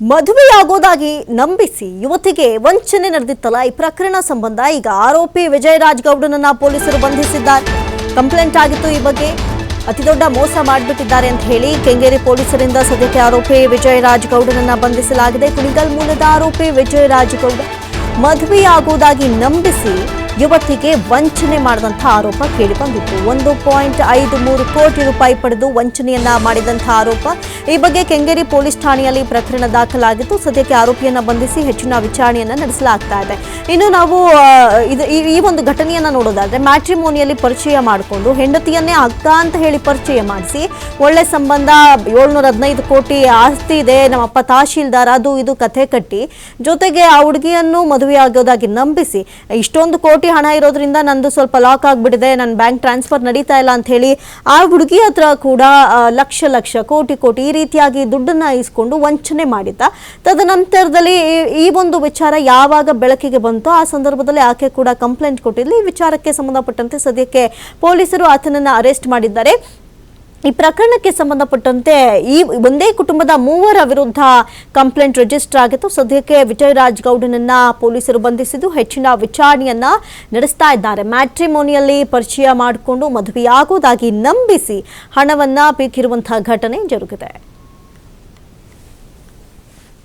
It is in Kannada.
ಮದುವೆಯಾಗೋದಾಗಿ ನಂಬಿಸಿ ಯುವತಿಗೆ ವಂಚನೆ ನಡೆದಿತ್ತಲ್ಲ ಈ ಪ್ರಕರಣ ಸಂಬಂಧ. ಈಗ ಆರೋಪಿ ವಿಜಯರಾಜ್ ಗೌಡನನ್ನ ಪೊಲೀಸರು ಬಂಧಿಸಿದ್ದಾರೆ. ಕಂಪ್ಲೇಂಟ್ ಆಗಿತ್ತು ಈ ಬಗ್ಗೆ. ಅತಿದೊಡ್ಡ ಮೋಸ ಮಾಡಿಬಿಟ್ಟಿದ್ದಾರೆ ಅಂತ ಹೇಳಿ ಕೆಂಗೇರಿ ಪೊಲೀಸರಿಂದ ಸದ್ಯಕ್ಕೆ ಆರೋಪಿ ವಿಜಯರಾಜ್ ಗೌಡನನ್ನ ಬಂಧಿಸಲಾಗಿದೆ. ಕುಣಿಗಲ್ ಮೂಲದ ಆರೋಪಿ ವಿಜಯರಾಜ್ ಗೌಡ ಮದುವೆಯಾಗುವುದಾಗಿ ನಂಬಿಸಿ ಯುವತಿಗೆ ವಂಚನೆ ಮಾಡಿದಂಥ ಆರೋಪ ಕೇಳಿಬಂದಿತ್ತು. ಒಂದು ಪಾಯಿಂಟ್ ಐದು ಮೂರು ಕೋಟಿ ರೂಪಾಯಿ ಪಡೆದು ವಂಚನೆಯನ್ನ ಮಾಡಿದಂಥ ಆರೋಪ ಈ ಬಗ್ಗೆ ಕೆಂಗೇರಿ ಪೊಲೀಸ್ ಠಾಣೆಯಲ್ಲಿ ಪ್ರಕರಣ ದಾಖಲಾಗಿದ್ದು ಸದ್ಯಕ್ಕೆ ಆರೋಪಿಯನ್ನ ಬಂಧಿಸಿ ಹೆಚ್ಚಿನ ವಿಚಾರಣೆಯನ್ನ ನಡೆಸಲಾಗ್ತಾ ಇದೆ. ಇನ್ನು ನಾವು ಈ ಒಂದು ಘಟನೆಯನ್ನ ನೋಡೋದಾದ್ರೆ ಮ್ಯಾಟ್ರಿಮೋನಿಯಲ್ಲಿ ಪರಿಚಯ ಮಾಡಿಕೊಂಡು ಹೆಂಡತಿಯನ್ನೇ ಅಕ್ಕ ಅಂತ ಹೇಳಿ ಪರಿಚಯ ಮಾಡಿಸಿ, ಒಳ್ಳೆ ಸಂಬಂಧ, ಏಳ್ನೂರ ಹದಿನೈದು ಕೋಟಿ ಆಸ್ತಿ ಇದೆ ನಮ್ಮಪ್ಪ ತಹಶೀಲ್ದಾರ್, ಅದು ಇದು ಕಥೆ ಕಟ್ಟಿ ಜೊತೆಗೆ ಆ ಹುಡುಗಿಯನ್ನು ಮದುವೆ ಆಗೋದಾಗಿ ನಂಬಿಸಿ, ಇಷ್ಟೊಂದು ಕೋಟಿ ಹಣ ಇರೋದ್ರಿಂದ ನಂದು ಸ್ವಲ್ಪ ಲಾಕ್ ಆಗಿಬಿಟ್ಟಿದೆ ನನ್ನ ಬ್ಯಾಂಕ್ ಟ್ರಾನ್ಸ್ಫರ್ ನಡೀತಾ ಇಲ್ಲ ಅಂತ ಹೇಳಿ ಆ ಹುಡುಗಿ ಹತ್ರ ಕೂಡ ಲಕ್ಷ ಲಕ್ಷ, ಕೋಟಿ ಕೋಟಿ ಈ ರೀತಿಯಾಗಿ ದುಡ್ಡನ್ನ ಇಸ್ಕೊಂಡು ವಂಚನೆ ಮಾಡಿದ್ದ. ತದನಂತರದಲ್ಲಿ ಈ ಒಂದು ವಿಚಾರ ಯಾವಾಗ ಬೆಳಕಿಗೆ ಬಂತೋ ಆ ಸಂದರ್ಭದಲ್ಲಿ ಆಕೆ ಕೂಡ ಕಂಪ್ಲೇಂಟ್ ಕೊಟ್ಟಿದ್ಲು. ಈ ವಿಚಾರಕ್ಕೆ ಸಂಬಂಧಪಟ್ಟಂತೆ ಸದ್ಯಕ್ಕೆ ಪೊಲೀಸರು ಆತನನ್ನ ಅರೆಸ್ಟ್ ಮಾಡಿದ್ದಾರೆ. ಈ ಪ್ರಕರಣಕ್ಕೆ ಸಂಬಂಧಪಟ್ಟಂತೆ ಈ ಒಂದೇ ಕುಟುಂಬದ ಮೂವರ ವಿರುದ್ಧ ಕಂಪ್ಲೇಂಟ್ ರಿಜಿಸ್ಟರ್ ಆಗಿತ್ತು. ಸದ್ಯಕ್ಕೆ ವಿಜಯರಾಜ್ ಗೌಡನನ್ನ ಪೊಲೀಸರು ಬಂಧಿಸಿದ್ದು ಹೆಚ್ಚಿನ ವಿಚಾರಣೆಯನ್ನ ನಡೆಸ್ತಾ ಇದ್ದಾರೆ. ಮ್ಯಾಟ್ರಿಮೋನಿಯಲ್ಲಿ ಪರಿಚಯ ಮಾಡಿಕೊಂಡು ಮದುವೆಯಾಗುವುದಾಗಿ ನಂಬಿಸಿ ಹಣವನ್ನ ಪೀಕಿರುವಂತಹ ಘಟನೆ ಜರುಗಿದೆ.